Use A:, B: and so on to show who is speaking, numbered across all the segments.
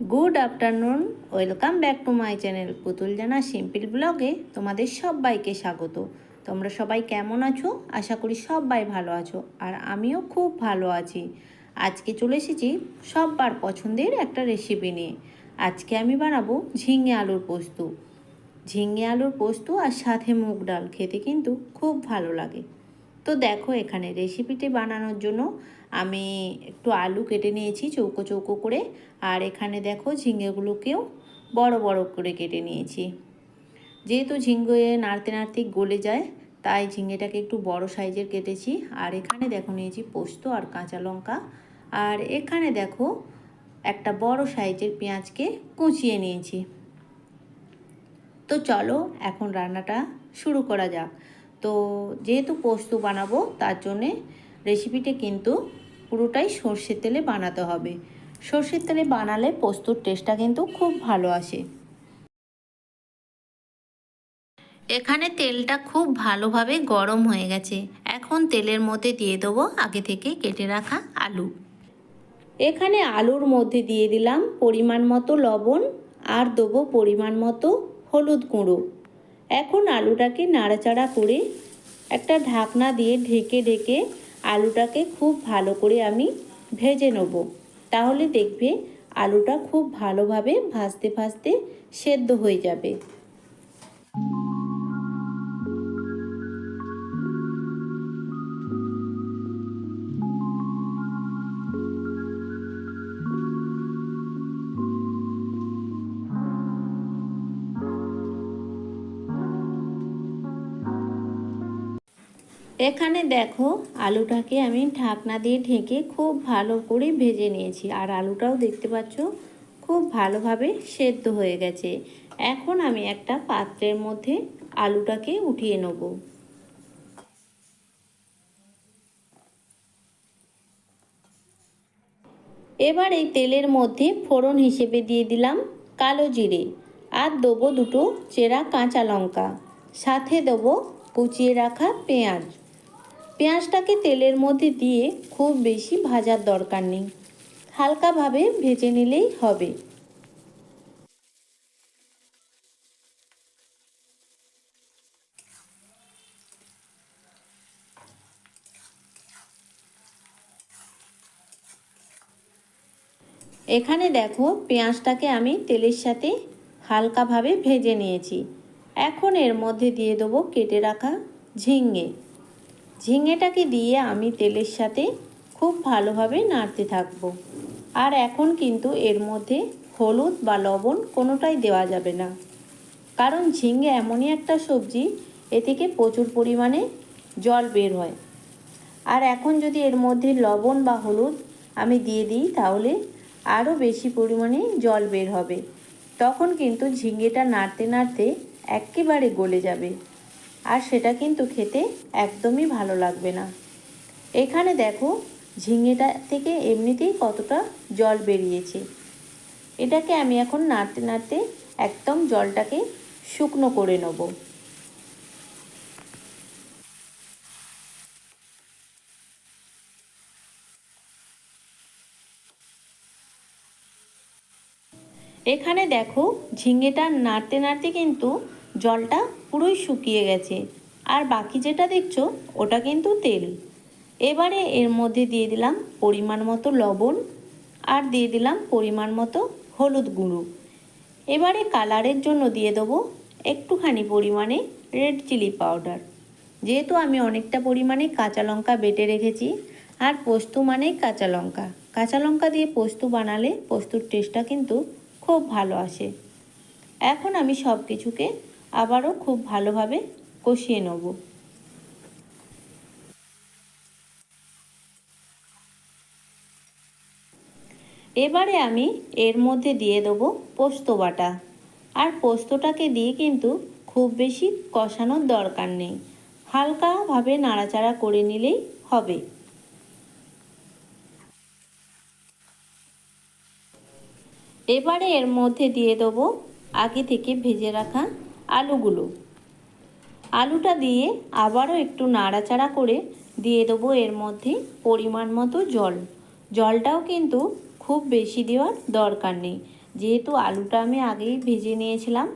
A: Good afternoon, welcome back to my channel Putul Jana simple ব্লগে তোমাদের সবাইকে স্বাগত। তোমরা সবাই কেমন আছো? আশা করি সবাই ভালো আছো, আর আমিও খুব ভালো আছি। আজকে চলে এসেছি সববার পছন্দের একটা রেসিপি নিয়ে। আজকে আমি বানাবো ঝিঙে আলুর পোস্ত। ঝিঙে আলুর পোস্ত আর সাথে মুগ ডাল, খেতে কিন্তু খুব ভালো লাগে। তো দেখো এখানে রেসিপিটি বানানোর জন্য আমি একটু আলু কেটে নিয়েছি চৌকো চৌকো করে। আর এখানে দেখো ঝিঙেগুলোকেও বড় বড় করে কেটে নিয়েছি। যেহেতু ঝিঙ্গে নাড়তে নাড়তে গলে যায়, তাই ঝিঙেটাকে একটু বড় সাইজের কেটেছি। আর এখানে দেখো নিয়েছি পোস্ত আর কাঁচা লঙ্কা। আর এখানে দেখো একটা বড় সাইজের পেঁয়াজকে কুচিয়ে নিয়েছি। তো চলো এখন রান্নাটা শুরু করা যাক। তো যেহেতু পোস্ত বানাবো, তার জন্যে রেসিপিটা কিন্তু পুরোটাই সর্ষের তেলে বানাতে হবে। সর্ষের তেলে বানালে পোস্তর টেস্টটা কিন্তু খুব ভালো আসে। এখানে তেলটা খুব ভালোভাবে গরম হয়ে গেছে। এখন তেলের মধ্যে দিয়ে দেবো আগে থেকে কেটে রাখা আলু। এখানে আলুর মধ্যে দিয়ে দিলাম পরিমাণ মতো লবণ, আর দেবো পরিমাণ মতো হলুদ গুঁড়ো। এখন আলুটাকে নাড়াচাড়া করে একটা ঢাকনা দিয়ে ঢেকে ঢেকে আলুটাকে খুব ভালো করে আমি ভেজে নেব। তাহলে দেখবে আলুটা খুব ভালোভাবে ভাজতে ভাজতে সেদ্ধ হয়ে যাবে। এখানে দেখো আলুটাকে আমি ঢাকনা দিয়ে ঢেকে খুব ভালো করে ভেজে নিয়েছি। আর আলুটাও দেখতে পাচ্ছ খুব ভালোভাবে সেদ্ধ হয়ে গেছে। এখন আমি একটা পাত্রের মধ্যে আলুটাকে উঠিয়ে নেব। এবার এই তেলের মধ্যে ফোড়ন হিসেবে দিয়ে দিলাম কালো জিরে। আর দেবো দুটো চেরা কাঁচা লঙ্কা। সাথে দেবো কুচিয়ে রাখা পেঁয়াজ। পেঁয়াজটাকে তেলের মধ্যে দিয়ে খুব বেশি ভাজার দরকার নেই। হালকাভাবে ভেজে নিলেই হবে। এখানে দেখো পেঁয়াজটাকে আমি তেলের সাথে হালকাভাবে ভেজে নিয়েছি। এখন এর মধ্যে দিয়ে দেবো কেটে রাখা ঝিঙে। ঝিঙেটাকে দিয়ে আমি তেলের সাথে খুব ভালোভাবে নাড়তে থাকব। আর এখন কিন্তু এর মধ্যে হলুদ বা লবণ কোনোটাই দেওয়া যাবে না। কারণ ঝিঙে এমনই একটা সবজি, এ থেকে প্রচুর পরিমাণে জল বের হয়। আর এখন যদি এর মধ্যে লবণ বা হলুদ আমি দিয়ে দিই, তাহলে আরও বেশি পরিমাণে জল বের হবে। তখন কিন্তু ঝিঙেটা নাড়তে নাড়তে একেবারে গলে যাবে। আর সেটা কিন্তু খেতে একদমই ভালো লাগবে না। এখানে দেখো, ঝিঙেটা থেকে এমনিতেই কতটা জল বেরিয়েছে। এটাকে আমি এখন নাড়তে নাড়তে একদম জলটাকে শুকনো করে নেব। এখানে দেখো, ঝিঙেটা নাড়তে নাড়তে কিন্তু জলটা পুরোই শুকিয়ে গেছে। আর বাকি যেটা দেখছ, ওটা কিন্তু তেল। এবারে এর মধ্যে দিয়ে দিলাম পরিমাণ মতো লবণ আর দিয়ে দিলাম পরিমাণ মতো হলুদ গুঁড়ো। এবারে কালারের জন্য দিয়ে দেবো একটুখানি পরিমাণে রেড চিলি পাউডার। যেহেতু আমি অনেকটা পরিমাণে কাঁচা লঙ্কা বেটে রেখেছি, আর পোস্ত মানেই কাঁচা লঙ্কা। কাঁচা লঙ্কা দিয়ে পোস্ত বানালে পোস্তর টেস্টটা কিন্তু খুব ভালো আসে। এখন আমি সব কিছুকে আবারও খুব ভালোভাবে কষিয়ে নেব। এবারে আমি এর মধ্যে দিয়ে দেবো পোস্ত বাটা। আর পোস্তটাকে দিয়ে কিন্তু খুব বেশি কষানোর দরকার নেই। হালকাভাবে নাড়াচাড়া করে নিলেই হবে। এবারে এর মধ্যে দিয়ে দেবো আগে থেকে ভেজে রাখা আলুগুলো। আলুটা দিয়ে আবারও একটু নাড়াচাড়া করে দিয়ে দেবো এর মধ্যে পরিমাণ মতো জল। জলটাও কিন্তু খুব বেশি দেওয়ার দরকার নেই। যেহেতু আলুটা আমি আগেই ভেজে নিয়েছিলাম,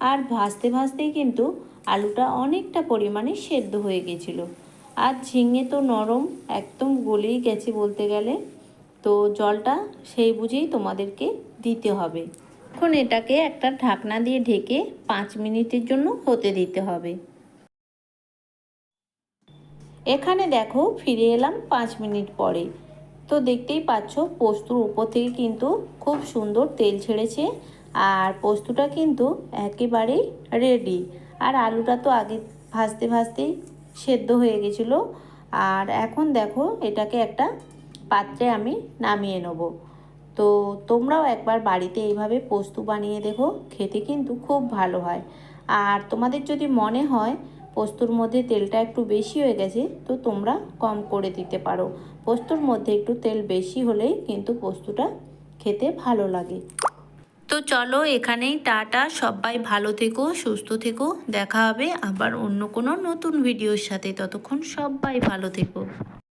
A: আর ভাজতে ভাজতেই কিন্তু আলুটা অনেকটা পরিমাণে সেদ্ধ হয়ে গেছিল। আর ঝিঙে তো নরম, একদম গলেই গেছে বলতে গেলে। তো জলটা সেই বুঝেই তোমাদেরকে দিতে হবে। এখন এটাকে একটা ঢাকনা দিয়ে ঢেকে পাঁচ মিনিটের জন্য হতে দিতে হবে। এখানে দেখো ফিরে এলাম পাঁচ মিনিট পরে। তো দেখতেই পাচ্ছ, পোস্তুর উপর থেকে কিন্তু খুব সুন্দর তেল ছেড়েছে আর পোস্তটা কিন্তু একেবারেই রেডি আর আলুটা তো আগে ভাজতে ভাজতেই সেদ্ধ হয়ে গেছিল। আর এখন দেখো এটাকে একটা পাত্রে আমি নামিয়ে নেব। তো তোমরাও একবার বাড়িতে এইভাবে পোস্ত বানিয়ে দেখো, খেতে কিন্তু খুব ভালো হয়। আর তোমাদের যদি মনে হয় পোস্তর মধ্যে তেলটা একটু বেশি হয়ে গেছে, তো তোমরা কম করে দিতে পারো। পোস্তর মধ্যে একটু তেল বেশি হলেই কিন্তু পোস্তটা খেতে ভালো লাগে। তো চলো এখানেই টাটা, সবাই ভালো থেকো, সুস্থ থেকো, দেখা হবে আবার অন্য কোনো নতুন ভিডিওর সাথে। ততক্ষণ সবাই ভালো থেকো।